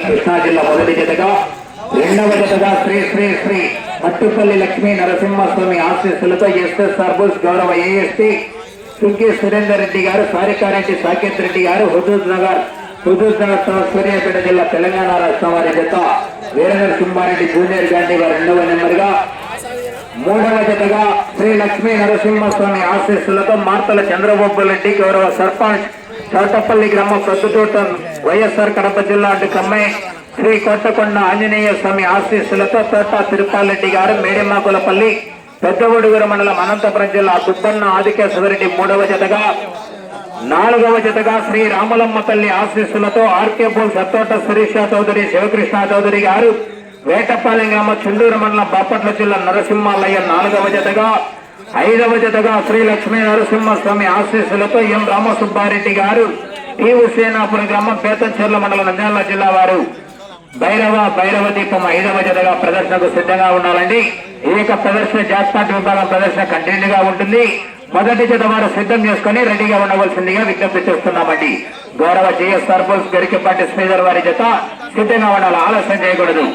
కృష్ణా జిల్లా మొదటి జతగా రెండవ జతగా శ్రీ శ్రీ శ్రీ మట్టుపల్లి లక్ష్మీ నరసింహస్వామి ఆశీస్సులతో ఎస్ఎస్ సర్బూస్ గౌరవ ఏఎస్టీ చుంకి సురేందర్ రెడ్డి గారు సారికారెడ్డి సాకేత్ రెడ్డి గారు హుదూద్ నగర్ హుదూద్ నగర్ సూర్యాపేట జిల్లా తెలంగాణ రాష్ట్రం వారి జత వీరేంద్ర సింహారెడ్డి జూనియర్ గాంధీ గారు రెండవ నెంబర్గా మూడవ జతగా శ్రీ లక్ష్మీ నరసింహస్వామి ఆశీస్సులతో మార్తల చంద్రబాబు రెడ్డి గౌరవ సర్పంచ్ చౌటపల్లి గ్రామ ప్రొద్దుటూట వైఎస్ఆర్ కడప జిల్లా అడ్డు శ్రీ కోటకొండ ఆంజనేయ స్వామి ఆశీస్సులతో తోట తిరుపాలరెడ్డి గారు మేడిమాకులపల్లి పెద్దగొడుగురు మండలం అనంతపురం జిల్లా దుబ్బన్న ఆదికేశ్వరరెడ్డి మూడవ జతగా నాలుగవ జతగా శ్రీ రామలమ్మ తల్లి ఆశీస్సులతో ఆర్కే పోల్ సత్తోట శిరీష చౌదరి శివకృష్ణ చౌదరి గారు వేటపాలెం గ్రామ చుండూరు మండలం బాపట్ల జిల్లా నరసింహాలయ్య నాలుగవ జతగా ఐదవ జతగా శ్రీ లక్ష్మీ నరసింహస్వామి ఆశీస్సులతో ఎం రామసుబ్బారెడ్డి గారు టి హుసేనాపురం గ్రామం పేతంచెర్ల మండలం నంద్యాల జిల్లా వారు. భైరవ భైరవ దీపం ఐదవ జతగా ప్రదర్శనకు సిద్ధంగా ఉండాలండి. ఈ యొక్క ప్రదర్శన జాస్పాట్ విభాగం ప్రదర్శన కంటిన్యూ గా ఉంటుంది. మొదటి జత వారు సిద్ధం చేసుకుని రెడీగా ఉండవలసిందిగా విజ్ఞప్తి చేస్తున్నామండి. గౌరవ జిఎస్ సర్పల్స్ గరికపాటి శ్రీధర్ వారి జత సిద్ధంగా ఉండాలి. ఆలస్యం చేయకూడదు.